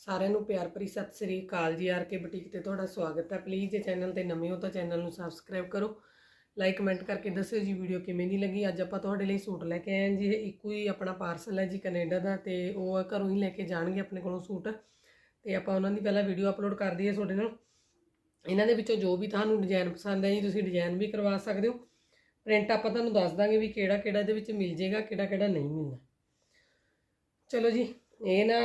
ਸਾਰਿਆਂ ਨੂੰ ਪਿਆਰ ਭਰੀ ਸਤਿ ਸ੍ਰੀ ਅਕਾਲ ਜੀ, ਆਰ ਕੇ ਬੁਟੀਕ ਤੇ ਤੁਹਾਡਾ ਸਵਾਗਤ ਹੈ। ਪਲੀਜ਼ ਜੇ ਚੈਨਲ ਤੇ ਨਵੇਂ ਹੋ ਤਾਂ ਚੈਨਲ ਨੂੰ ਸਬਸਕ੍ਰਾਈਬ ਕਰੋ। ਲਾਈਕ ਕਮੈਂਟ ਕਰਕੇ ਦੱਸਿਓ ਜੀ ਵੀਡੀਓ ਕਿਵੇਂ ਦੀ ਲੱਗੀ। ਅੱਜ ਆਪਾਂ ਤੁਹਾਡੇ ਲਈ ਸੂਟ ਲੈ ਕੇ ਆਏ ਹਾਂ ਜੀ। ਇਹ ਇੱਕੋ ਹੀ ਆਪਣਾ ਪਾਰਸਲ ਹੈ ਜੀ ਕੈਨੇਡਾ ਦਾ ਤੇ ਉਹ ਘਰੋਂ ਹੀ ਲੈ ਕੇ ਜਾਣਗੇ ਆਪਣੇ ਕੋਲੋਂ ਸੂਟ। ਤੇ ਆਪਾਂ ਉਹਨਾਂ ਦੀ ਪਹਿਲਾਂ ਵੀਡੀਓ ਅਪਲੋਡ ਕਰ ਦਈਏ ਤੁਹਾਡੇ ਨਾਲ। ਇਹਨਾਂ ਦੇ ਵਿੱਚੋਂ ਜੋ ਵੀ ਤੁਹਾਨੂੰ ਡਿਜ਼ਾਈਨ ਪਸੰਦ ਹੈ ਜੀ, ਤੁਸੀਂ ਡਿਜ਼ਾਈਨ ਵੀ ਕਰਵਾ ਸਕਦੇ ਹੋ। ਪ੍ਰਿੰਟ ਆਪਾਂ ਤੁਹਾਨੂੰ ਦੱਸ ਦਾਂਗੇ ਵੀ ਕਿਹੜਾ ਕਿਹੜਾ ਇਹਦੇ ਵਿੱਚ ਮਿਲ ਜੇਗਾ ਕਿਹੜਾ ਕਿਹੜਾ ਨਹੀਂ ਮਿਲਣਾ। ਚਲੋ ਜੀ, ਇਹ ਨਾ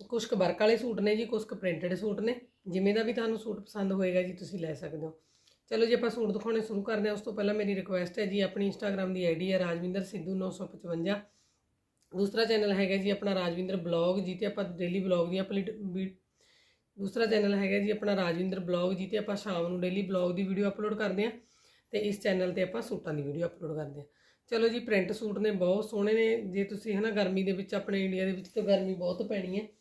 ਅਹ, ਕੁਛ ਕੁ ਵਰਕ ਵਾਲੇ ਸੂਟ ਨੇ ਜੀ ਕੁਛ ਕੁ ਪ੍ਰਿੰਟਡ ਸੂਟ ਨੇ। ਜਿਵੇਂ ਦਾ ਵੀ ਤੁਹਾਨੂੰ ਸੂਟ ਪਸੰਦ ਹੋਏਗਾ ਜੀ ਤੁਸੀਂ ਲੈ ਸਕਦੇ ਹੋ। ਚਲੋ ਜੀ ਆਪਾਂ ਸੂਟ ਦਿਖਾਉਣੇ ਸ਼ੁਰੂ ਕਰਦੇ ਹਾਂ। ਉਸ ਤੋਂ ਪਹਿਲਾਂ ਮੇਰੀ ਰਿਕੁਐਸਟ ਹੈ ਜੀ ਆਪਣੀ ਇੰਸਟਾਗ੍ਰam ਦੀ ਆਈਡੀ ਹੈ ਰਾਜਵਿੰਦਰ ਸਿੱਧੂ 955 ਦੂਸਰਾ ਚੈਨਲ ਹੈਗਾ ਜੀ ਆਪਣਾ ਰਾਜਵਿੰਦਰ ਬਲੌਗ ਜੀ ਤੇ ਆਪਾਂ ਡੇਲੀ ਬਲੌਗ ਦੀਆਂ ਪਲੀ ਦੂਸਰਾ ਚੈਨਲ ਹੈਗਾ ਜੀ ਆਪਣਾ ਰਾਜਵਿੰਦਰ ਬਲੌਗ ਜੀ ਤੇ ਆਪਾਂ ਸ਼ਾਮ ਨੂੰ ਡੇਲੀ ਬਲੌਗ ਦੀ ਵੀਡੀਓ ਅਪਲੋਡ ਕਰਦੇ ਹਾਂ। ਤੇ ਇਸ ਚੈਨਲ ਤੇ ਆਪਾਂ ਸੂਟਾਂ ਦੀ ਵੀਡੀਓ ਅਪਲੋਡ ਕਰਦੇ ਹਾਂ। ਚਲੋ ਜੀ ਪ੍ਰਿੰਟ ਸੂਟ ਨੇ ਬਹੁਤ ਸੋਹਣੇ ਨੇ। ਜੇ ਤੁਸੀਂ ਹਨਾ ਗਰਮੀ ਦੇ ਵਿੱਚ ਆਪਣੇ ਇੰਡੀਆ ਦੇ ਵਿੱਚ ਤਾਂ ਗਰਮੀ ਬਹੁਤ ਪੈਣੀ ਹੈ।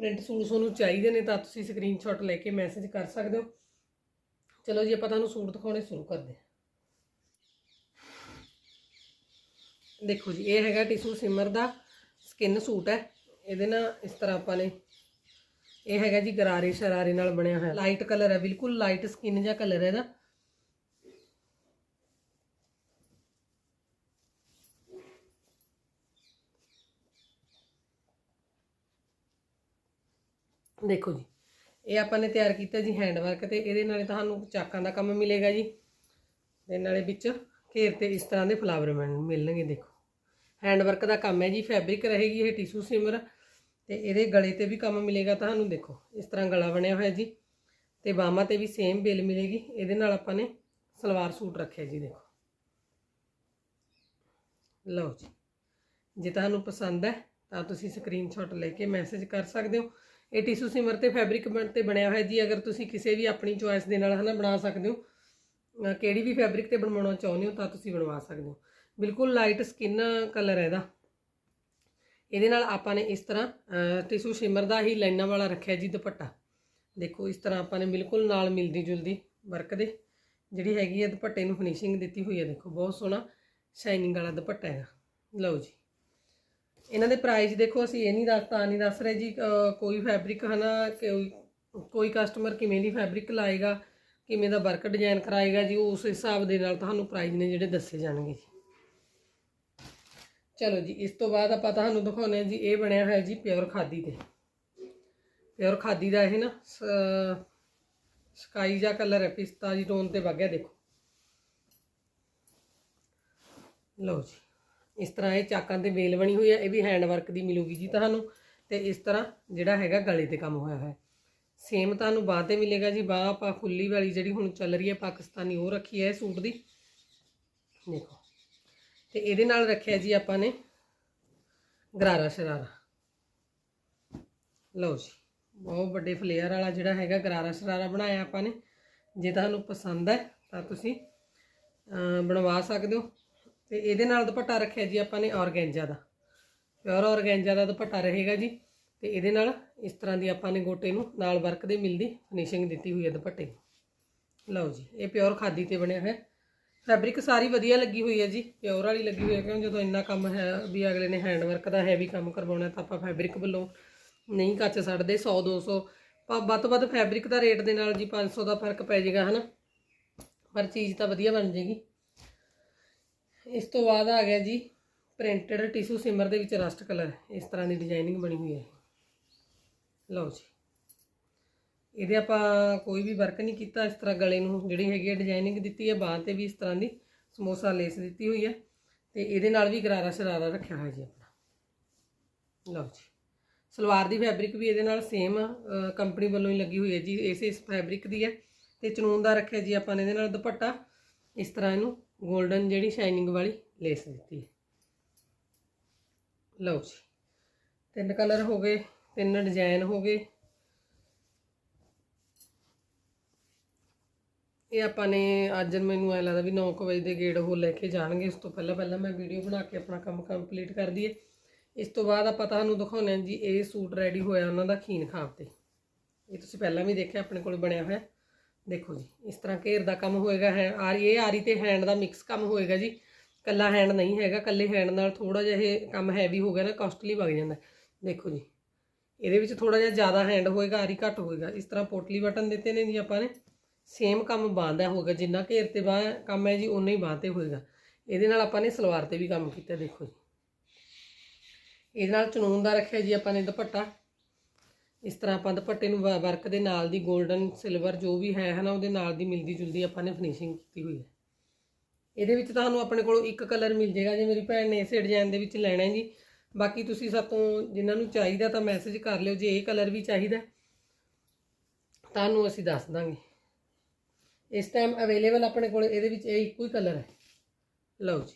ਪ੍ਰਿੰਟ ਸੂਟ ਤੁਹਾਨੂੰ ਚਾਹੀਦੇ ਨੇ ਤਾਂ ਤੁਸੀਂ ਸਕਰੀਨਸ਼ਾਟ ਲੈ ਕੇ ਮੈਸੇਜ ਕਰ ਸਕਦੇ ਹੋ। ਚਲੋ ਜੀ, ਆਪਾਂ ਤੁਹਾਨੂੰ ਸੂਟ ਦਿਖਾਉਣੇ ਸ਼ੁਰੂ ਕਰਦੇ ਹਾਂ। ਦੇਖੋ ਜੀ, ਇਹ ਹੈਗਾ ਟਿਸ਼ੂ ਸਿਮਰ ਦਾ ਸਕਿਨ ਸੂਟ ਹੈ। ਇਹਦੇ ਨਾਲ ਇਸ ਤਰ੍ਹਾਂ ਆਪਾਂ ਨੇ, ਇਹ ਹੈਗਾ ਜੀ ਗਰਾਰੇ ਸ਼ਰਾਰੇ ਨਾਲ ਬਣਿਆ ਹੋਇਆ। ਲਾਈਟ ਕਲਰ ਹੈ, ਬਿਲਕੁਲ ਲਾਈਟ ਸਕਿਨ ਜਿਹਾ ਕਲਰ ਹੈ ਇਹਦਾ। ਦੇਖੋ ਜੀ, ਇਹ ਆਪਾਂ ਨੇ ਤਿਆਰ ਕੀਤਾ ਜੀ ਹੈਂਡ ਵਰਕ ਤੇ, ਇਹਦੇ ਨਾਲੇ ਤੁਹਾਨੂੰ ਚਾਕਾਂ ਦਾ ਕੰਮ ਮਿਲੇਗਾ ਜੀ। ਤੇ ਨਾਲੇ ਵਿੱਚ ਘੇਰ ਤੇ ਇਸ ਤਰ੍ਹਾਂ ਦੇ ਫਲਾਵਰ ਮਿਲਣਗੇ ਦੇਖੋ। ਹੈਂਡ ਵਰਕ ਦਾ ਕੰਮ ਹੈ ਜੀ ਫੈਬਰਿਕ ਰਹੇਗੀ ਇਹ ਟਿਸ਼ੂ ਸਿਮਰ ਤੇ ਇਹਦੇ ਗਲੇ ਤੇ ਵੀ ਕੰਮ ਮਿਲੇਗਾ ਤੁਹਾਨੂੰ ਦੇਖੋ। ਇਸ ਤਰ੍ਹਾਂ ਗਲਾ ਬਣਿਆ ਹੋਇਆ ਜੀ ਤੇ ਬਾਹਾਂ ਤੇ ਵੀ ਸੇਮ ਬਿਲ ਮਿਲੇਗੀ। ਇਹਦੇ ਨਾਲ ਆਪਾਂ ਨੇ ਸਲਵਾਰ ਸੂਟ ਰੱਖਿਆ ਜੀ ਦੇਖੋ। ਲਓ ਜੀ, ਜੇ ਤੁਹਾਨੂੰ ਪਸੰਦ ਹੈ ਤਾਂ ਤੁਸੀਂ ਸਕਰੀਨਸ਼ਾਟ ਲੈ ਕੇ ਮੈਸੇਜ ਕਰ ਸਕਦੇ ਹੋ। ਇਹ ਟਿਸ਼ੂ ਸਿਮਰ ਤੇ ਫੈਬਰਿਕ ਬਣ ਤੇ ਬਣਿਆ ਹੋਇਆ ਜੀ, ਅਗਰ ਤੁਸੀਂ ਕਿਸੇ ਵੀ ਆਪਣੀ ਚੋਇਸ ਦੇ ਨਾਲ ਹਨਾ ਬਣਾ ਸਕਦੇ ਹੋ। ਕਿਹੜੀ ਵੀ ਫੈਬਰਿਕ ਤੇ ਬਣਵਾਉਣਾ ਚਾਹੁੰਦੇ ਹੋ, ਤਾਂ ਤੁਸੀਂ ਬਣਵਾ ਸਕਦੇ ਹੋ। ਬਿਲਕੁਲ ਲਾਈਟ ਸਕਿਨ ਕਲਰ ਹੈ ਇਹਦਾ। ਇਹਦੇ ਨਾਲ ਆਪਾਂ ਨੇ ਇਸ ਤਰ੍ਹਾਂ ਟਿਸ਼ੂ ਸ਼ਿਮਰ ਦਾ ਹੀ ਲਾਈਨਾਂ ਵਾਲਾ ਰੱਖਿਆ ਜੀ ਦੁਪੱਟਾ। ਦੇਖੋ, ਇਸ ਤਰ੍ਹਾਂ ਆਪਾਂ ਨੇ ਬਿਲਕੁਲ ਨਾਲ ਮਿਲਦੀ ਜੁਲਦੀ ਵਰਕ ਦੇ। ਜਿਹੜੀ ਹੈਗੀ ਹੈ ਦੁਪੱਟੇ ਨੂੰ ਫਿਨਿਸ਼ਿੰਗ ਦਿੱਤੀ ਹੋਈ ਹੈ, ਦੇਖੋ, ਬਹੁਤ ਸੋਹਣਾ ਸ਼ਾਈਨਿੰਗ ਵਾਲਾ ਦੁਪੱਟਾ ਹੈਗਾ। ਲਓ ਜੀ। ਇਹਨਾਂ ਦੇ ਪ੍ਰਾਈਸ ਦੇਖੋ, ਅਸੀਂ ਇਹ ਨਹੀਂ ਦੱਸਤਾ, ਨਹੀਂ ਦੱਸ ਰਹੇ ਜੀ ਕੋਈ ਫੈਬਰਿਕ ਹਨਾ ਕੋਈ ਕੋਈ ਕਸਟਮਰ ਕਿਵੇਂ ਦੀ ਫੈਬਰਿਕ ਲਾਏਗਾ, ਕਿਵੇਂ ਦਾ ਵਰਕ ਡਿਜ਼ਾਈਨ ਕਰਾਏਗਾ ਜੀ, ਉਸ ਹਿਸਾਬ ਦੇ ਨਾਲ ਤੁਹਾਨੂੰ ਪ੍ਰਾਈਸ ਨੇ ਜਿਹੜੇ ਦੱਸੇ ਜਾਣਗੇ ਜੀ। ਚਲੋ ਜੀ, ਇਸ ਤੋਂ ਬਾਅਦ ਆਪਾਂ ਤੁਹਾਨੂੰ ਦਿਖਾਉਂਦੇ ਹਾਂ ਜੀ, ਇਹ ਬਣਿਆ ਹੋਇਆ ਜੀ ਪਿਓਰ ਖਾਦੀ ਤੇ। ਪਿਓਰ ਖਾਦੀ ਦਾ ਇਹ ਨਾ, ਸ- ਸਕਾਈ ਜਾਂ ਕਲਰ ਹੈ, ਪਿਸਤਾ ਜੀ ਟੋਨ ਤੇ ਵਗਿਆ ਦੇਖੋ। ਲਓ ਜੀ। ਇਸ ਤਰ੍ਹਾਂ ਇਹ ਚਾਕਾਂ ਤੇ ਵੇਲ ਬਣੀ ਹੋਈ ਹੈ ਇਹ ਵੀ ਹੈਂਡ ਵਰਕ ਦੀ ਮਿਲੂਗੀ ਜੀ ਤੁਹਾਨੂੰ। ਤੇ ਇਸ ਤਰ੍ਹਾਂ ਜਿਹੜਾ ਹੈਗਾ ਗਲੇ ਤੇ ਕੰਮ ਹੋਇਆ ਹੋਇਆ। ਸੇਮ ਤੁਹਾਨੂੰ ਬਾਹ ਤੇ ਮਿਲੇਗਾ ਜੀ ਬਾਹ ਆਪਾਂ ਖੁੱਲੀ ਵਾਲੀ ਜਿਹੜੀ ਹੁਣ ਚੱਲ ਰਹੀ ਹੈ ਪਾਕਿਸਤਾਨੀ ਉਹ ਰੱਖੀ ਹੈ ਇਹ ਸੂਟ ਦੀ। ਦੇਖੋ। ਤੇ ਇਹਦੇ ਨਾਲ ਰੱਖਿਆ ਜੀ ਆਪਾਂ ਨੇ ਗਰਾਰਾ ਸ਼ਰਾਰਾ। ਲਓ ਜੀ ਬਹੁਤ ਵੱਡੇ ਫਲੇਅਰ ਵਾਲਾ ਜਿਹੜਾ ਹੈਗਾ ਗਰਾਰਾ ਸ਼ਰਾਰਾ ਬਣਾਇਆ ਆਪਾਂ ਨੇ। ਜੇ ਤੁਹਾਨੂੰ ਪਸੰਦ ਹੈ ਤਾਂ ਤੁਸੀਂ ਅਹ, ਬਣਵਾ ਸਕਦੇ ਹੋ। ਤੇ ਇਹਦੇ ਨਾਲ ਦੁਪੱਟਾ ਰੱਖਿਆ ਜੀ ਆਪਾਂ ਨੇ ਔਰਗੈਂਜਾ ਦਾ। ਪਿਓਰ ਔਰਗੈਂਜਾ ਦਾ ਦੁਪੱਟਾ ਰਹੇਗਾ ਜੀ। ਤੇ ਇਹਦੇ ਨਾਲ ਇਸ ਤਰ੍ਹਾਂ ਦੀ ਆਪਾਂ ਨੇ ਗੋਟੇ ਨੂੰ ਨਾਲ ਵਰਕ ਦੇ ਮਿਲਦੀ ਫਿਨਿਸ਼ਿੰਗ ਦਿੱਤੀ ਹੋਈ ਹੈ ਦੁਪੱਟੇ ਲਓ ਜੀ, ਇਹ ਪਿਓਰ ਖਾਦੀ ਤੇ ਬਣਿਆ ਹੈ ਫੈਬਰਿਕ ਸਾਰੀ ਵਧੀਆ ਲੱਗੀ ਹੋਈ ਹੈ ਜੀ। ਪਿਓਰ ਵਾਲੀ ਲੱਗੀ ਹੋਈ ਹੈ, ਕਿਉਂ ਜਦੋਂ ਇੰਨਾ ਕੰਮ ਹੈ ਵੀ ਅਗਲੇ ਨੇ ਹੈਂਡ ਵਰਕ ਦਾ ਹੈਵੀ ਕੰਮ ਕਰਵਾਉਣਾ ਤਾਂ ਆਪਾਂ ਫੈਬਰਿਕ ਵੱਲੋਂ ਨਹੀਂ ਕੱਚ ਛੱਡਦੇ 100 200 ਪਰ ਵੱਧ ਤੋਂ ਵੱਧ ਫੈਬਰਿਕ ਦਾ ਰੇਟ ਦੇ ਨਾਲ ਜੀ 500 ਦਾ ਫ਼ਰਕ ਪੈ ਜਾਏਗਾ ਹਨਾ? ਪਰ ਚੀਜ਼ ਤਾਂ ਵਧੀਆ ਬਣ ਜੇਗੀ। ਇਸ ਤੋਂ ਬਾਅਦ ਆ ਗਿਆ ਜੀ ਪ੍ਰਿੰਟਡ ਟਿਸ਼ੂ ਸਿਮਰ ਦੇ ਵਿੱਚ ਰਸਟ ਕਲਰ। ਇਸ ਤਰ੍ਹਾਂ ਦੀ ਡਿਜ਼ਾਈਨਿੰਗ ਬਣੀ ਹੋਈ ਹੈ ਲਓ ਜੀ। ਇਹਦੇ ਆਪਾਂ ਕੋਈ ਵੀ ਵਰਕ ਨਹੀਂ ਕੀਤਾ ਇਸ ਤਰ੍ਹਾਂ ਗਲੇ ਨੂੰ। ਜਿਹੜੀ ਹੈਗੀ ਹੈ ਡਿਜ਼ਾਈਨਿੰਗ ਦਿੱਤੀ ਹੈ, ਬਾਹਾਂ ਤੇ ਵੀ ਇਸ ਤਰ੍ਹਾਂ ਦੀ ਸਮੋਸਾ ਲੇਸ ਦਿੱਤੀ ਹੋਈ ਹੈ ਤੇ ਇਹਦੇ ਨਾਲ ਵੀ ਗਰਾਰਾ ਸ਼ਰਾਰਾ ਰੱਖਿਆ ਹੋਇਆ ਜੀ ਆਪਣਾ। ਲਓ ਜੀ। ਸਲਵਾਰ ਦੀ ਫੈਬਰਿਕ ਵੀ ਇਹਦੇ ਨਾਲ ਸੇਮ ਕੰਪਨੀ ਵੱਲੋਂ ਹੀ ਲੱਗੀ ਹੋਈ ਹੈ ਜੀ। ਇਸੇ, ਇਸ ਫੈਬਰਿਕ ਦੀ ਹੈ ਤੇ ਚਨੂਨ ਦਾ ਰੱਖਿਆ ਜੀ ਆਪਾਂ ਨੇ ਇਹਦੇ ਨਾਲ ਦੁਪੱਟਾ। ਇਸ ਤਰ੍ਹਾਂ ਇਹਨੂੰ 골ਡਨ ਜਿਹੜੀ ਸ਼ਾਈਨਿੰਗ ਵਾਲੀ ਲੇਸ ਦਿੱਤੀ ਲਓ ਜੀ, ਤਿੰਨ ਕਲਰ ਹੋ ਗਏ, ਤਿੰਨ ਡਿਜ਼ਾਈਨ ਹੋ ਗਏ। ਇਹ ਆਪਾਂ ਨੇ ਅੱਜ ਮੈਨੂੰ ਐ ਲੱਗਦਾ ਵੀ 9 ਵਜੇ ਦੇ ਗੇੜ ਉਹ ਲੈ ਕੇ ਜਾਣਗੇ ਉਸ ਤੋਂ ਪਹਿਲਾਂ ਪਹਿਲਾਂ ਮੈਂ ਵੀਡੀਓ ਬਣਾ ਕੇ ਆਪਣਾ ਕੰਮ ਕੰਪਲੀਟ ਕਰ ਦਈਏ। ਇਸ ਤੋਂ ਬਾਅਦ ਆਪਾਂ ਤੁਹਾਨੂੰ ਦਿਖਾਉਂਦੇ ਹਾਂ ਜੀ, ਇਹ ਸੂਟ ਰੈਡੀ ਹੋਇਆ ਉਹਨਾਂ ਦਾ ਖੀਨ ਖਾਬ ਤੇ। ਇਹ ਤੁਸੀਂ ਪਹਿਲਾਂ ਵੀ ਦੇਖਿਆ, ਆਪਣੇ ਕੋਲ ਬਣਿਆ ਹੋਇਆ। ਦੇਖੋ ਜੀ, ਇਸ ਤਰ੍ਹਾਂ ਘੇਰ ਦਾ ਕੰਮ ਹੋਏਗਾ ਹੈ, ਆਰੀ, ਇਹ ਆਰੀ ਤੇ ਹੈਂਡ ਦਾ ਮਿਕਸ ਕੰਮ ਹੋਏਗਾ ਜੀ। ਕੱਲਾ ਹੈਂਡ ਨਹੀਂ ਹੈਗਾ, ਕੱਲੇ ਹੈਂਡ ਨਾਲ ਥੋੜਾ ਜਿਹਾ ਇਹ ਕੰਮ ਹੈਵੀ ਹੋ ਗਿਆ ਨਾ ਕਾਸਟਲੀ ਵਗ ਜਾਂਦਾ ਦੇਖੋ ਜੀ, ਇਹਦੇ ਵਿੱਚ ਥੋੜਾ ਜਿਹਾ ਜ਼ਿਆਦਾ ਹੈਂਡ ਹੋਏਗਾ, ਆਰੀ ਘੱਟ ਹੋਏਗਾ। ਇਸ ਤਰ੍ਹਾਂ ਪੋਟਲੀ ਬਟਨ ਦਿੱਤੇ ਨੇ ਜੀ ਆਪਾਂ ਨੇ ਸੇਮ ਕੰਮ ਬਾਂਦਾ ਹੋਗਾ, ਜਿੰਨਾ ਘੇਰ ਤੇ ਬਾਹ ਕੰਮ ਹੈ ਜੀ ਉਨਾ ਹੀ ਬਾਂਹ ਤੇ ਹੋਏਗਾ। ਇਹਦੇ ਨਾਲ ਆਪਾਂ ਨੇ ਸਲਵਾਰ ਤੇ ਵੀ ਕੰਮ ਕੀਤਾ, ਦੇਖੋ ਜੀ। ਇਹਦੇ ਨਾਲ ਚਨੂਨ ਦਾ ਰੱਖਿਆ ਜੀ ਆਪਾਂ ਨੇ ਦੁਪੱਟਾ। ਇਸ ਤਰ੍ਹਾਂ ਆਪਾਂ ਦੁਪੱਟੇ ਨੂੰ ਵਰਕ ਦੇ ਨਾਲ ਦੀ 골ਡਨ ਸਿਲਵਰ ਜੋ ਵੀ ਹੈ, ਹਨਾ, ਉਹਦੇ ਨਾਲ ਦੀ ਮਿਲਦੀ ਜੁਲਦੀ ਆਪਾਂ ਨੇ ਫਿਨਿਸ਼ਿੰਗ ਕੀਤੀ ਹੋਈ ਹੈ। ਇਹਦੇ ਵਿੱਚ ਤੁਹਾਨੂੰ ਆਪਣੇ ਕੋਲੋਂ ਇੱਕ ਕਲਰ ਮਿਲ ਜਾਏਗਾ ਜੇ ਮੇਰੀ ਭੈਣ ਨੇ ਇਸੇ ਡਿਜ਼ਾਈਨ ਦੇ ਵਿੱਚ ਲੈਣਾ ਹੈ ਜੀ। ਬਾਕੀ ਤੁਸੀਂ ਸਾਤੋਂ ਜਿਨ੍ਹਾਂ ਨੂੰ ਚਾਹੀਦਾ ਤਾਂ ਮੈਸੇਜ ਕਰ ਲਿਓ, ਜੇ ਇਹ ਕਲਰ ਵੀ ਚਾਹੀਦਾ ਤੁਹਾਨੂੰ ਅਸੀਂ ਦੱਸ ਦਾਂਗੇ। ਇਸ ਟਾਈਮ ਅਵੇਲੇਬਲ ਆਪਣੇ ਕੋਲ, ਇਹਦੇ ਵਿੱਚ ਇਹ ਇੱਕੋ ਹੀ ਕਲਰ ਹੈ। ਲਓ ਜੀ।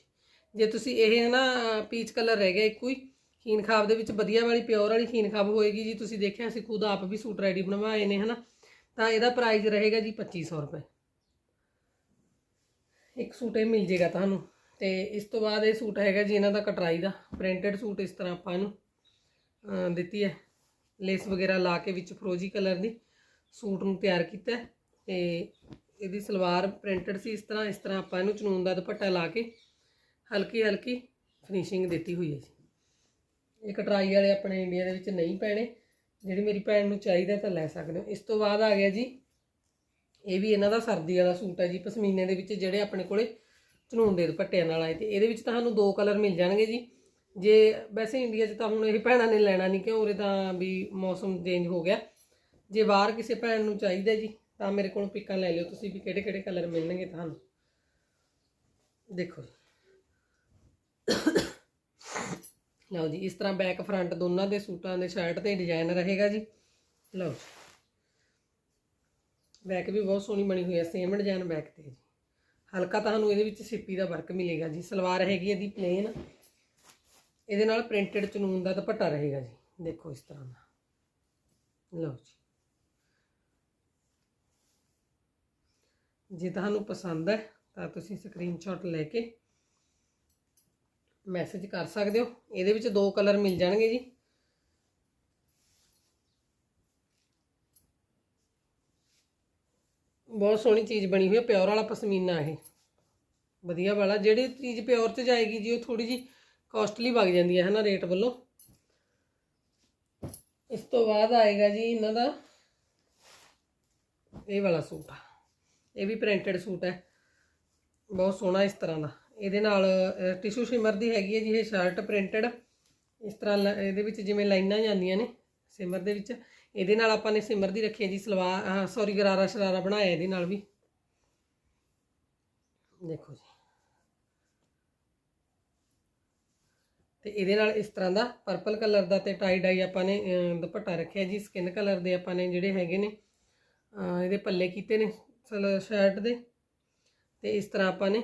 ਜੇ ਤੁਸੀਂ ਇਹ ਹੈ ਨਾ ਪੀਚ ਕਲਰ ਰਹਿ ਗਿਆ ਇੱਕੋ ਹੀ ਖੀਨ ਖਾਬ ਦੇ ਵਿੱਚ ਵਧੀਆ ਵਾਲੀ, ਪਿਓਰ ਵਾਲੀ ਖੀਨ ਖਾਬ ਹੋਏਗੀ ਜੀ। ਤੁਸੀਂ ਦੇਖਿਆ, ਅਸੀਂ ਖੁਦ ਆਪ ਵੀ ਸੂਟ ਰੈਡੀ ਬਣਵਾਏ ਨੇ, ਹਨਾ? ਤਾਂ ਇਹਦਾ ਪ੍ਰਾਈਸ ਰਹੇਗਾ ਜੀ 2500 ਰੁਪਏ। ਇੱਕ ਸੂਟ ਇਹ ਮਿਲ ਜੇਗਾ ਤੁਹਾਨੂੰ। ਤੇ ਇਸ ਤੋਂ ਬਾਅਦ ਇਹ ਸੂਟ ਹੈਗਾ ਜੀ ਇਹਨਾਂ ਦਾ ਕਟਰਾਈ ਦਾ। ਪ੍ਰਿੰਟਡ ਸੂਟ ਇਸ ਤਰ੍ਹਾਂ ਆਪਾਂ ਇਹਨੂੰ ਦਿੱਤੀ ਹੈ। ਲੇਸ ਵਗੈਰਾ ਲਾ ਕੇ ਵਿੱਚ ਫਰੋਜੀ ਕਲਰ ਦੀ ਸੂਟ ਨੂੰ ਤਿਆਰ ਕੀਤਾ ਹੈ। ਤੇ ਇਹਦੀ ਸਲਵਾਰ ਪ੍ਰਿੰਟਡ ਸੀ ਇਸ ਤਰ੍ਹਾਂ ਇਸ ਤਰ੍ਹਾਂ ਆਪਾਂ ਇਹਨੂੰ ਚਨੂਨ ਦਾ ਦੁਪੱਟਾ ਲਾ ਕੇ ਹਲਕੀ ਹਲਕੀ ਫਿਨਿਸ਼ਿੰਗ ਦਿੱਤੀ ਹੋਈ ਹੈ ਜੀ। ਇਹ ਕਟਰਾਈ ਵਾਲੇ ਆਪਣੇ ਇੰਡੀਆ ਦੇ ਵਿੱਚ ਨਹੀਂ ਪੈਣੇ, ਜਿਹੜੀ ਮੇਰੀ ਭੈਣ ਨੂੰ ਚਾਹੀਦਾ ਤਾਂ ਲੈ ਸਕਦੇ ਹੋ। ਇਸ ਤੋਂ ਬਾਅਦ ਆ ਗਿਆ ਜੀ, ਇਹ ਵੀ ਇਹਨਾਂ ਦਾ ਸਰਦੀ ਵਾਲਾ ਸੂਟ ਹੈ ਜੀ, ਪਸ਼ਮੀਨੇ ਦੇ ਵਿੱਚ ਜਿਹੜੇ ਆਪਣੇ ਕੋਲੇ ਚਨੂਨ ਦੇ ਦੁਪੱਟਿਆਂ ਨਾਲ ਆਏ ਤੇ ਇਹਦੇ ਵਿੱਚ ਤੁਹਾਨੂੰ ਦੋ ਕਲਰ ਮਿਲ ਜਾਣਗੇ ਜੀ। ਜੇ ਵੈਸੇ ਇੰਡੀਆ 'ਚ ਤਾਂ ਹੁਣ ਇਹ ਭੈਣਾਂ ਨੇ ਲੈਣਾ ਨਹੀਂ ਕਿਉਂ, ਉਰੇ ਤਾਂ ਵੀ ਮੌਸਮ ਚੇਂਜ ਹੋ ਗਿਆ। ਜੇ ਬਾਹਰ ਕਿਸੇ ਭੈਣ ਨੂੰ ਚਾਹੀਦਾ ਜੀ, ਤਾਂ ਮੇਰੇ ਕੋਲੋਂ ਪਿੱਕਾਂ ਲੈ ਲਿਓ, ਤੁਸੀਂ ਵੀ ਕਿਹੜੇ ਕਿਹੜੇ ਕਲਰ ਮਿਲਣਗੇ ਤੁਹਾਨੂੰ। ਦੇਖੋ ਲਓ ਜੀ, ਇਸ ਤਰ੍ਹਾਂ ਬੈਕ ਫਰੰਟ ਦੋਨਾਂ ਦੇ ਸੂਟਾਂ ਦੇ ਸ਼ਰਟ ਤੇ ਡਿਜ਼ਾਈਨ ਰਹੇਗਾ ਜੀ। ਲਓ ਜੀ। ਬੈਕ ਵੀ ਬਹੁਤ ਸੋਹਣੀ ਬਣੀ ਹੋਈ ਹੈ ਸੇਮ ਡਿਜ਼ਾਈਨ ਬੈਕ ਤੇ ਜੀ। ਹਲਕਾ ਤੁਹਾਨੂੰ ਇਹਦੇ ਵਿੱਚ ਸਿੱਪੀ ਦਾ ਵਰਕ ਮਿਲੇਗਾ ਜੀ। ਸਲਵਾਰ ਹੈਗੀ ਇਹਦੀ ਪਲੇਨ ਇਹਦੇ ਨਾਲ ਪ੍ਰਿੰਟਡ ਚਨੂਨ ਦਾ ਦੁਪੱਟਾ ਰਹੇਗਾ ਜੀ। ਦੇਖੋ ਇਸ ਤਰ੍ਹਾਂ ਦਾ। ਲਓ ਜੀ। ਜੇ ਤੁਹਾਨੂੰ ਪਸੰਦ ਹੈ, ਤਾਂ ਤੁਸੀਂ ਸਕਰੀਨਸ਼ਾਟ ਲੈ ਕੇ ਮੈਸੇਜ ਕਰ ਸਕਦੇ ਹੋ। ਇਹਦੇ ਵਿੱਚ ਦੋ ਕਲਰ ਮਿਲ ਜਾਣਗੇ ਜੀ। ਬਹੁਤ ਸੋਹਣੀ ਚੀਜ਼ ਬਣੀ ਹੋਈ ਹੈ, ਪਿਓਰ ਵਾਲਾ ਪਸ਼ਮੀਨਾ ਇਹ। ਵਧੀਆ ਵਾਲਾ। ਜਿਹੜੀ ਚੀਜ਼ ਪਿਓਰ 'ਚ ਜਾਏਗੀ ਜੀ, ਉਹ ਥੋੜੀ ਜੀ ਕਾਸਟਲੀ ਵਗ ਜਾਂਦੀ ਹੈ, ਹਨਾ ਰੇਟ ਵੱਲੋਂ। ਇਸ ਤੋਂ ਬਾਅਦ ਆਏਗਾ ਜੀ ਇਹਨਾਂ ਦਾ ਇਹ ਵਾਲਾ ਸੂਟ। ਇਹ ਵੀ ਪ੍ਰਿੰਟਡ ਸੂਟ ਹੈ। ਬਹੁਤ ਸੋਹਣਾ ਇਸ ਤਰ੍ਹਾਂ ਦਾ। ਇਹਦੇ ਨਾਲ ਟਿਸ਼ੂ ਸ਼ਿਮਰ ਦੀ ਹੈਗੀ ਹੈ ਜੀ ਇਹ ਸ਼ਰਟ ਪ੍ਰਿੰਟਡ ਇਸ ਤਰ੍ਹਾਂ ਲ- ਇਹਦੇ ਵਿੱਚ ਜਿਵੇਂ ਲਾਈਨਾਂ ਜਾਂਦੀਆਂ ਨੇ ਸਿਮਰ ਦੇ ਵਿੱਚ। ਇਹਦੇ ਨਾਲ ਆਪਾਂ ਨੇ ਸਿਮਰ ਦੀ ਰੱਖੀ ਹੈ ਜੀ ਸਲਵਾਰ ਸੌਰੀ ਗਰਾਰਾ ਸ਼ਰਾਰਾ ਬਣਾਇਆ ਇਹਦੇ ਨਾਲ ਵੀ। ਦੇਖੋ ਜੀ। ਤੇ ਇਹਦੇ ਨਾਲ ਇਸ ਤਰ੍ਹਾਂ ਦਾ ਪਰਪਲ ਕਲਰ ਦਾ ਤੇ ਟਾਈ ਡਾਈ ਆਪਾਂ ਨੇ ਦੁਪੱਟਾ ਰੱਖਿਆ ਜੀ। ਸਕਿਨ ਕਲਰ ਦੇ ਆਪਾਂ ਨੇ ਜਿਹੜੇ ਹੈਗੇ ਨੇ ਇਹਦੇ ਪੱਲੇ ਕੀਤੇ ਨੇ ਸਲ ਸ਼ਰਟ ਦੇ। ਤੇ ਇਸ ਤਰ੍ਹਾਂ ਆਪਾਂ ਨੇ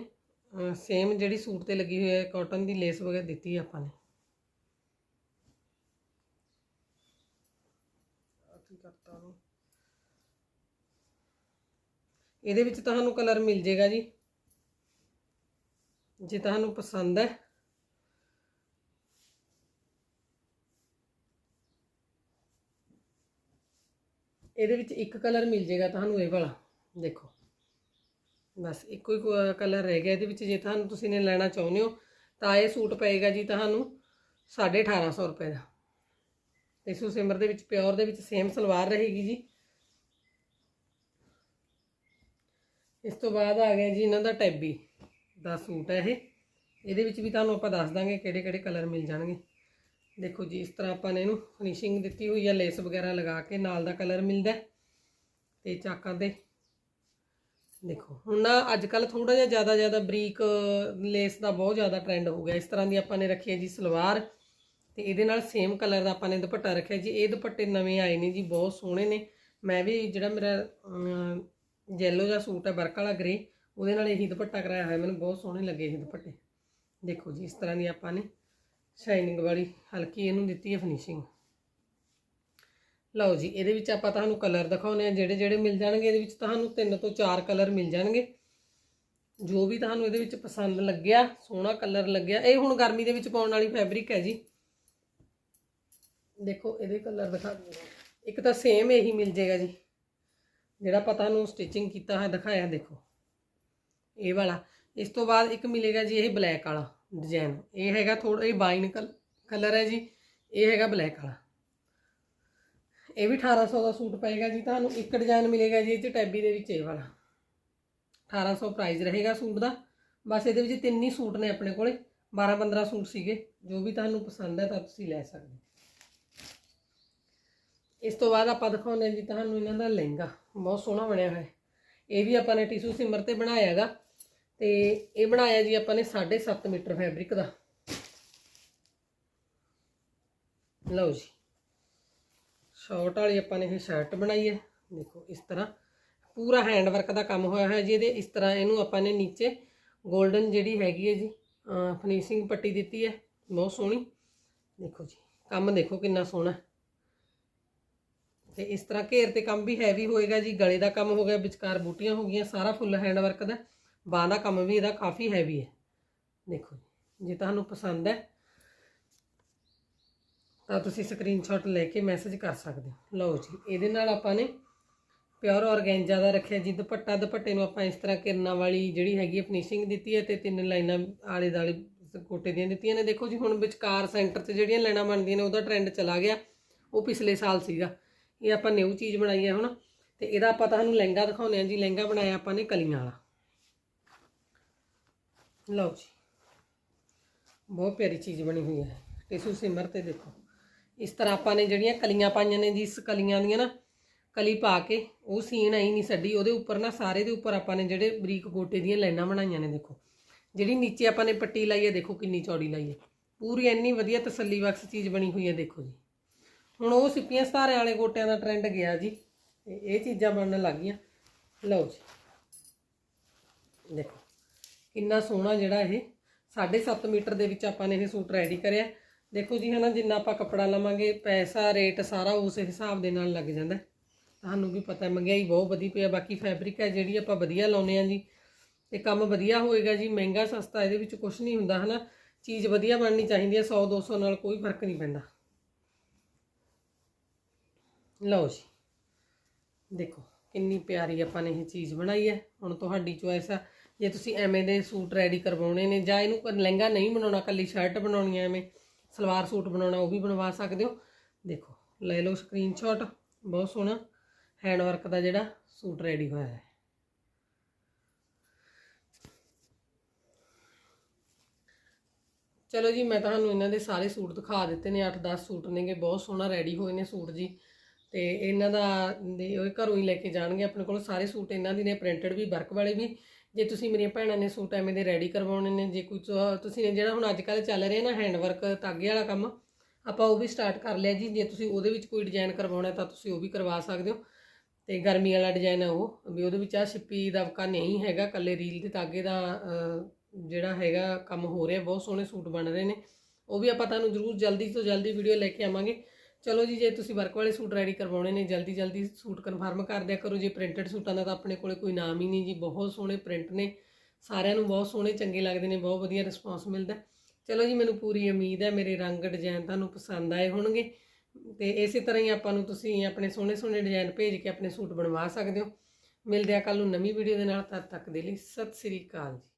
ਸੇਮ ਜਿਹੜੀ ਸੂਟ ਤੇ ਲੱਗੀ ਹੋਈ ਹੈ ਕਾਟਨ ਦੀ ਲੇਸ ਵਗੈਰਾ ਦਿੱਤੀ ਹੈ ਆਪਾਂ ਨੇ। ਕੀ ਕਰਤਾ ਉਹਨੂੰ। ਇਹਦੇ ਵਿੱਚ ਤੁਹਾਨੂੰ ਕਲਰ ਮਿਲ ਜੇਗਾ ਜੀ। ਜੇ ਤੁਹਾਨੂੰ ਪਸੰਦ ਹੈ। ਇਹਦੇ ਵਿੱਚ ਇੱਕ ਕਲਰ ਮਿਲ ਜੇਗਾ ਤੁਹਾਨੂੰ ਇਹ ਵਾਲਾ, ਦੇਖੋ। ਬਸ ਇੱਕੋ ਹੀ ਕਲਰ ਰਹਿ ਗਿਆ ਇਹਦੇ ਵਿੱਚ। ਜੇ ਤੁਹਾਨੂੰ ਤੁਸੀਂ ਨੇ ਲੈਣਾ ਚਾਹੁੰਦੇ ਹੋ, ਤਾਂ ਇਹ ਸੂਟ ਪਏਗਾ ਜੀ ਤੁਹਾਨੂੰ 1850 ਰੁਪਏ ਦਾ। ਇਸ ਸਿਮਰ ਦੇ ਵਿੱਚ, ਪਿਓਰ ਦੇ ਵਿੱਚ ਸੇਮ ਸਲਵਾਰ ਰਹੇਗੀ ਜੀ। ਇਸ ਤੋਂ ਬਾਅਦ ਆ ਗਿਆ ਜੀ ਇਹਨਾਂ ਦਾ ਟੈਬੀ ਦਾ ਸੂਟ ਹੈ ਇਹ। ਇਹਦੇ ਵਿੱਚ ਵੀ ਤੁਹਾਨੂੰ ਆਪਾਂ ਦੱਸ ਦਾਂਗੇ ਕਿਹੜੇ ਕਿਹੜੇ ਕਲਰ ਮਿਲ ਜਾਣਗੇ। ਦੇਖੋ ਜੀ, ਇਸ ਤਰ੍ਹਾਂ ਆਪਾਂ ਨੇ ਇਹਨੂੰ ਫਿਨਿਸ਼ਿੰਗ ਦਿੱਤੀ ਹੋਈ ਹੈ ਲੇਸ ਵਗੈਰਾ ਲਗਾ ਕੇ ਨਾਲ ਦਾ ਕਲਰ ਮਿਲਦਾ ਹੈ। ਤੇ ਚਾਕਾਂ 'ਤੇ ਦੇਖੋ, ਹੁਣ ਨਾ ਅੱਜ ਕੱਲ ਥੋੜਾ ਜਿਹਾ ਜ਼ਿਆਦਾ ਜ਼ਿਆਦਾ ਬਰੀਕ ਲੇਸ ਦਾ ਬਹੁਤ ਜ਼ਿਆਦਾ ਟ੍ਰੈਂਡ ਹੋ ਗਿਆ। ਇਸ ਤਰ੍ਹਾਂ ਦੀ ਆਪਾਂ ਨੇ ਰੱਖੀ ਹੈ ਜੀ ਸਲਵਾਰ ਤੇ ਇਹਦੇ ਨਾਲ ਸੇਮ ਕਲਰ ਦਾ ਆਪਾਂ ਨੇ ਦੁਪੱਟਾ ਰੱਖਿਆ ਜੀ। ਇਹ ਦੁਪੱਟੇ ਨਵੇਂ ਆਏ ਨੇ ਜੀ, ਬਹੁਤ ਸੋਹਣੇ ਨੇ। ਮੈਂ ਵੀ ਜਿਹੜਾ ਮੇਰਾ ਜੈਲੋ ਜਿਹਾ ਸੂਟ ਹੈ, ਵਰਕ ਵਾਲਾ ਗ੍ਰੇ ਉਹਦੇ ਨਾਲ ਇਹੀ ਦੁਪੱਟਾ ਕਰਾਇਆ ਹੋਇਆ। ਮੈਨੂੰ ਬਹੁਤ ਸੋਹਣੇ ਲੱਗੇ ਇਹ ਦੁਪੱਟੇ। ਦੇਖੋ ਜੀ, ਇਸ ਤਰ੍ਹਾਂ ਦੀ ਆਪਾਂ ਨੇ ਸ਼ਾਈਨਿੰਗ ਵਾਲੀ ਹਲਕੀ ਇਹਨੂੰ ਦਿੱਤੀ ਹੈ ਫਿਨਿਸ਼ਿੰਗ ਲਓ ਜੀ, ਇਹਦੇ ਵਿੱਚ ਆਪਾਂ ਤੁਹਾਨੂੰ ਕਲਰ ਦਿਖਾਉਨੇ ਆ ਜਿਹੜੇ ਜਿਹੜੇ ਮਿਲ ਜਾਣਗੇ, ਇਹਦੇ ਵਿੱਚ ਤੁਹਾਨੂੰ ਤਿੰਨ ਤੋਂ ਚਾਰ ਕਲਰ ਮਿਲ ਜਾਣਗੇ। ਜੋ ਵੀ ਤੁਹਾਨੂੰ ਇਹਦੇ ਵਿੱਚ ਪਸੰਦ ਲੱਗਿਆ, ਸੋਹਣਾ ਕਲਰ ਲੱਗਿਆ, ਇਹ ਹੁਣ ਗਰਮੀ ਦੇ ਵਿੱਚ ਪਾਉਣ ਵਾਲੀ ਫੈਬਰਿਕ ਹੈ ਜੀ। ਦੇਖੋ, ਇਹਦੇ ਕਲਰ ਦਿਖਾ ਦਿੰਦੀ ਹਾਂ। ਇੱਕ ਤਾਂ ਸੇਮ ਇਹੀ ਮਿਲ ਜੇਗਾ ਜੀ। ਜਿਹੜਾ ਆਪਾਂ ਤੁਹਾਨੂੰ ਸਟਿਚਿੰਗ ਕੀਤਾ ਹੈ ਦਿਖਾਇਆ, ਦੇਖੋ। ਇਹ ਵਾਲਾ। ਇਸ ਤੋਂ ਬਾਅਦ ਇੱਕ ਮਿਲੇਗਾ ਜੀ ਇਹ ਬਲੈਕ ਵਾਲਾ ਡਿਜ਼ਾਈਨ ਇਹ ਹੈਗਾ ਥੋੜਾ ਇਹ ਵਾਈਨ ਕਲਰ ਹੈ ਜੀ। ਇਹ ਹੈਗਾ ਬਲੈਕ ਵਾਲਾ। ਇਹ ਵੀ 1800 ਦਾ ਸੂਟ ਪਏਗਾ ਜੀ, ਤੁਹਾਨੂੰ ਇੱਕ ਡਿਜ਼ਾਈਨ ਮਿਲੇਗਾ ਜੀ, ਇਹ ਚ ਟੈਬੀ ਦੇ ਵਿੱਚ ਇਹ ਵਾਲਾ। 1800 ਪ੍ਰਾਈਸ ਰਹੇਗਾ ਸੂਟ ਦਾ। ਬਸ ਇਹਦੇ ਵਿੱਚ ਤਿੰਨ ਹੀ ਸੂਟ ਨੇ ਆਪਣੇ ਕੋਲੇ 12 15 ਸੂਟ ਸੀਗੇ। ਜੋ ਵੀ ਤੁਹਾਨੂੰ ਪਸੰਦ ਹੈ, ਤਾਂ ਤੁਸੀਂ ਲੈ ਸਕਦੇ ਇਸ ਤੋਂ ਬਾਅਦ ਆਪਾਂ ਦਿਖਾਉਂਦੇ ਹਾਂ ਜੀ ਤੁਹਾਨੂੰ ਇਹਨਾਂ ਦਾ ਲਹਿੰਗਾ। ਬਹੁਤ ਸੋਹਣਾ ਬਣਿਆ ਹੋਇਆ ਇਹ ਵੀ ਆਪਾਂ ਨੇ ਟਿਸ਼ੂ ਸਿਮਰ ਤੇ ਬਣਾਇਆ ਹੈਗਾ। ਤੇ ਇਹ ਬਣਾਇਆ ਜੀ ਆਪਾਂ ਨੇ 7.5 ਮੀਟਰ ਫੈਬਰਿਕ ਦਾ। ਲਓ ਜੀ। ਸ਼ਾਰਟ ਵਾਲੀ ਆਪਾਂ ਨੇ ਇਹ ਸ਼ਰਟ ਬਣਾਈ ਹੈ। ਦੇਖੋ ਇਸ ਤਰ੍ਹਾਂ। ਪੂਰਾ ਹੈਂਡ ਵਰਕ ਦਾ ਕੰਮ ਹੋਇਆ ਹੋਇਆ ਜੀ ਇਹਦੇ। ਇਸ ਤਰ੍ਹਾਂ ਇਹਨੂੰ ਆਪਾਂ ਨੇ ਨੀਚੇ 골ਡਨ ਜਿਹੜੀ ਹੈਗੀ ਹੈ ਜੀ ਫਿਨਿਸ਼ਿੰਗ ਪੱਟੀ ਦਿੱਤੀ ਹੈ। ਬਹੁਤ ਸੋਹਣੀ। ਦੇਖੋ ਜੀ, ਕੰਮ ਦੇਖੋ ਕਿੰਨਾ ਸੋਹਣਾ। ਹੈ। ਤੇ ਇਸ ਤਰ੍ਹਾਂ ਘੇਰ ਤੇ ਕੰਮ ਵੀ ਹੈਵੀ ਹੋਏਗਾ ਜੀ। ਗਲੇ ਦਾ ਕੰਮ ਹੋ ਗਿਆ, ਵਿਚਕਾਰ ਬੂਟੀਆਂ ਹੋ ਗਈਆਂ, ਸਾਰਾ ਫੁੱਲ ਹੈਂਡ ਵਰਕ ਦਾ। ਬਾਹਾਂ ਦਾ ਕੰਮ ਵੀ ਇਹਦਾ ਕਾਫੀ ਹੈਵੀ ਹੈ। ਦੇਖੋ ਜੀ, ਜੇ ਤੁਹਾਨੂੰ ਪਸੰਦ ਹੈ ਤਾਂ ਤੁਸੀਂ ਸਕਰੀਨਸ਼ਾਟ ਲੈ ਕੇ ਮੈਸੇਜ ਕਰ ਸਕਦੇ ਹੋ। ਲਓ ਜੀ, ਇਹਦੇ ਨਾਲ ਆਪਾਂ ਨੇ ਪਿਓਰ ਔਰਗੈਂਜਾ ਦਾ ਰੱਖਿਆ, ਜੀ ਦੁਪੱਟਾ, ਦੁਪੱਟੇ ਨੂੰ ਆਪਾਂ ਇਸ ਤਰ੍ਹਾਂ ਕਿਰਨਾਂ ਵਾਲੀ ਜਿਹੜੀ ਹੈਗੀ ਹੈ ਫਿਨਿਸ਼ਿੰਗ ਦਿੱਤੀ ਹੈ ਤੇ ਤਿੰਨ ਲਾਈਨਾਂ ਆਲੇ ਦਾਲੇ ਕੋਟੇ ਦੀਆਂ ਦਿੱਤੀਆਂ ਨੇ। ਦੇਖੋ ਜੀ, ਹੁਣ ਵਿਚਕਾਰ ਸੈਂਟਰ 'ਚ ਜਿਹੜੀਆਂ ਲਾਈਨਾਂ ਬਣਦੀਆਂ ਨੇ, ਉਹਦਾ ਟ੍ਰੈਂਡ ਚਲਾ ਗਿਆ। ਉਹ ਪਿਛਲੇ ਸਾਲ ਸੀਗਾ। ਇਹ ਆਪਾਂ ਨਿਊ ਚੀਜ਼ ਬਣਾਈ ਹੈ ਹੁਣ। ਤੇ ਇਹਦਾ ਆਪਾਂ ਤੁਹਾਨੂੰ ਲਹਿੰਗਾ ਦਿਖਾਉਂਦੇ ਹਾਂ ਜੀ। ਲਹਿੰਗਾ ਬਣਾਇਆ ਆਪਾਂ ਨੇ ਕਲੀਆਂ ਵਾਲਾ। ਲਓ ਜੀ, ਬਹੁਤ ਪਿਆਰੀ ਚੀਜ਼ ਬਣੀ ਹੋਈ ਹੈ। ਟਿਸ਼ੂ ਸਿਮਰ ਤੇ ਦੇਖੋ। ਇਸ ਤਰ੍ਹਾਂ ਆਪਾਂ ਨੇ ਜਿਹੜੀਆਂ ਕਲੀਆਂ ਪਾਈਆਂ ਨੇ ਜੀ ਇਸ ਕਲੀਆਂ ਦੀਆਂ ਨਾ, ਕਲੀ ਪਾ ਕੇ, ਉਹ ਸੀਨ ਆਈ ਨਹੀਂ ਛੱਡੀ, ਉਹਦੇ ਉੱਪਰ ਨਾ ਸਾਰੇ ਦੇ ਉੱਪਰ ਆਪਾਂ ਨੇ ਜਿਹੜੇ ਬਰੀਕ ਗੋਟੇ ਦੀਆਂ ਲਾਈਨਾਂ ਬਣਾਈਆਂ ਨੇ ਦੇਖੋ। ਜਿਹੜੀ ਨੀਚੇ ਆਪਾਂ ਨੇ ਪੱਟੀ ਲਾਈ ਹੈ, ਦੇਖੋ ਕਿੰਨੀ ਚੌੜੀ ਲਾਈ ਹੈ। ਪੂਰੀ ਇੰਨੀ ਵਧੀਆ ਤਸੱਲੀ ਬਖਸ਼ ਚੀਜ਼ ਬਣੀ ਹੋਈ ਹੈ, ਦੇਖੋ ਜੀ। ਹੁਣ ਉਹ ਸਿੱਪੀਆਂ ਸਤਾਰੇ ਵਾਲੇ ਗੋਟਿਆਂ ਦਾ ਟ੍ਰੈਂਡ ਗਿਆ ਜੀ। ਤੇ ਇਹ ਚੀਜ਼ਾਂ ਬਣਨ ਲੱਗ ਗਈਆਂ ਲਓ ਜੀ। ਦੇਖੋ, ਕਿੰਨਾ ਸੋਹਣਾ ਜਿਹੜਾ ਇਹ 7.5 ਮੀਟਰ ਦੇ ਵਿੱਚ ਆਪਾਂ ਨੇ ਇਹ ਸੂਟ ਰੈਡੀ ਕਰਿਆ। ਦੇਖੋ ਜੀ, ਹਨਾ, ਜਿੰਨਾ ਆਪਾਂ ਕੱਪੜਾ ਲਵਾਂਗੇ, ਪੈਸਾ, ਰੇਟ ਸਾਰਾ ਉਸ ਹਿਸਾਬ ਦੇ ਨਾਲ ਲੱਗ ਜਾਂਦਾ। ਹੈ। ਤੁਹਾਨੂੰ ਵੀ ਪਤਾ ਮਹਿੰਗਾਈ ਬਹੁਤ ਵਧੀ ਪਈ ਆ ਬਾਕੀ ਫੈਬਰਿਕ ਹੈ, ਜਿਹੜੀ ਆਪਾਂ ਵਧੀਆ ਲਾਉਨੇ ਆ ਜੀ ਤੇ ਕੰਮ ਵਧੀਆ ਹੋਏਗਾ ਜੀ। ਮਹਿੰਗਾ, ਸਸਤਾ, ਇਹਦੇ ਵਿੱਚ ਕੁਝ ਨਹੀਂ ਹੁੰਦਾ, ਹਨਾ। ਚੀਜ਼ ਵਧੀਆ ਬਣਨੀ ਚਾਹੀਦੀ ਹੈ 100 200 ਨਾਲ ਕੋਈ ਫ਼ਰਕ ਨਹੀਂ ਪੈਂਦਾ। ਲਓ ਜੀ, ਦੇਖੋ, ਕਿੰਨੀ ਪਿਆਰੀ ਆਪਾਂ ਨੇ ਇਹ ਚੀਜ਼ ਬਣਾਈ ਹੈ। ਹੁਣ ਤੁਹਾਡੀ ਚੋਇਸ ਆ। ਜੇ ਤੁਸੀਂ ਐਵੇਂ ਦੇ ਸੂਟ ਰੈਡੀ ਕਰਵਾਉਣੇ ਨੇ, ਜਾਂ ਇਹਨੂੰ ਲਹਿੰਗਾ ਨਹੀਂ ਬਣਾਉਣਾ, ਕੱਲੀ ਸ਼ਰਟ ਬਣਾਉਣੀ ਐਵੇਂ ਸਲਵਾਰ ਸੂਟ ਬਣਾਉਣਾ ਉਹ ਵੀ ਬਣਵਾ ਸਕਦੇ ਹੋ। ਦੇਖੋ, ਲੈ ਲਓ ਸਕਰੀਨਸ਼ਾਟ ਬਹੁਤ ਸੋਹਣਾ ਹੈਂਡ ਵਰਕ ਦਾ ਜਿਹੜਾ ਸੂਟ ਰੈਡੀ ਹੋਇਆ ਹੈ। ਚਲੋ ਜੀ, ਮੈਂ ਤੁਹਾਨੂੰ ਇਹਨਾਂ ਦੇ ਸਾਰੇ ਸੂਟ ਦਿਖਾ ਦਿੱਤੇ ਨੇ 8-10 ਸੂਟ ਨੇਗੇ, ਬਹੁਤ ਸੋਹਣਾ ਰੈਡੀ ਹੋਏ ਨੇ ਸੂਟ ਜੀ। ਤੇ ਇਹਨਾਂ ਦਾ ਦੇ ਉਹ ਘਰੋਂ ਹੀ ਲੈ ਕੇ ਜਾਣਗੇ, ਆਪਣੇ ਕੋਲ ਸਾਰੇ ਸੂਟ ਇਹਨਾਂ ਦੇ ਨੇ ਪ੍ਰਿੰਟਡ ਵੀ ਵਰਕ ਵਾਲੇ ਵੀ। ਜੇ ਤੁਸੀਂ ਮੇਰੀਆਂ ਭੈਣਾਂ ਨੇ ਸੂਟ ਐਵੇਂ ਦੇ ਰੈਡੀ ਕਰਵਾਉਣੇ ਨੇ ਜੇ ਕੋਈ ਤੁ- ਤੁਸੀਂ ਨੇ ਜਿਹੜਾ ਹੁਣ ਅੱਜ ਕੱਲ੍ਹ ਚੱਲ ਰਿਹਾ ਨਾ ਹੈਂਡਵਰਕ ਤਾਗੇ ਵਾਲਾ ਕੰਮ ਆਪਾਂ ਉਹ ਵੀ ਸਟਾਰਟ ਕਰ ਲਿਆ ਜੀ। ਜੇ ਤੁਸੀਂ ਉਹਦੇ ਵਿੱਚ ਕੋਈ ਡਿਜ਼ਾਈਨ ਕਰਵਾਉਣਾ ਤਾਂ ਤੁਸੀਂ ਉਹ ਵੀ ਕਰਵਾ ਸਕਦੇ ਹੋ। ਤੇ ਗਰਮੀ ਵਾਲਾ ਡਿਜ਼ਾਈਨ ਹੈ ਉਹ ਵੀ ਉਹਦੇ ਵਿੱਚ ਆ ਛਿੱਪੀ ਦਬਕਾ ਨਹੀਂ ਹੈਗਾ ਕੱਲੇ ਰੀਲ ਦੇ ਤਾਗੇ ਦਾ ਅਹ, ਜਿਹੜਾ ਹੈਗਾ ਕੰਮ ਹੋ ਰਿਹਾ ਬਹੁਤ ਸੋਹਣੇ ਸੂਟ ਬਣ ਰਹੇ ਨੇ। ਉਹ ਵੀ ਆਪਾਂ ਤੁਹਾਨੂੰ ਜ਼ਰੂਰ ਜਲਦੀ ਤੋਂ ਜਲਦੀ ਵੀਡੀਓ ਲੈ ਕੇ ਆਵਾਂਗੇ। ਚਲੋ ਜੀ, ਜੇ ਤੁਸੀਂ ਵਰਕ ਵਾਲੇ ਸੂਟ ਰੈਡੀ ਕਰਵਾਉਣੇ ਨੇ, ਜਲਦੀ ਜਲਦੀ ਸੂਟ ਕਨਫਰਮ ਕਰ ਦਿਆ ਕਰੋ। ਜੇ ਪ੍ਰਿੰਟਡ ਸੂਟਾਂ ਦਾ ਤਾਂ ਆਪਣੇ ਕੋਲੇ ਕੋਈ ਨਾਮ ਹੀ ਨਹੀਂ ਜੀ। ਬਹੁਤ ਸੋਹਣੇ ਪ੍ਰਿੰਟ ਨੇ। ਸਾਰਿਆਂ ਨੂੰ ਬਹੁਤ ਸੋਹਣੇ, ਚੰਗੇ ਲੱਗਦੇ ਨੇ। ਬਹੁਤ ਵਧੀਆ ਰਿਸਪਾਂਸ ਮਿਲਦਾ। ਚਲੋ ਜੀ, ਮੈਨੂੰ ਪੂਰੀ ਉਮੀਦ ਹੈ, ਮੇਰੇ ਰੰਗ ਡਿਜ਼ਾਈਨ ਤੁਹਾਨੂੰ ਪਸੰਦ ਆਏ ਹੋਣਗੇ। ਤੇ ਇਸੇ ਤਰ੍ਹਾਂ ਹੀ ਆਪਾਂ ਨੂੰ ਤੁਸੀਂ ਆਪਣੇ ਸੋਹਣੇ ਸੋਹਣੇ ਡਿਜ਼ਾਈਨ ਭੇਜ ਕੇ ਆਪਣੇ ਸੂਟ ਬਣਵਾ ਸਕਦੇ ਹੋ। ਮਿਲਦੇ ਆ ਕੱਲ ਨੂੰ ਨਵੀਂ ਵੀਡੀਓ ਦੇ ਨਾਲ। ਤਦ ਤੱਕ ਦੇ ਲਈ ਸਤਿ ਸ੍ਰੀ ਅਕਾਲ ਜੀ।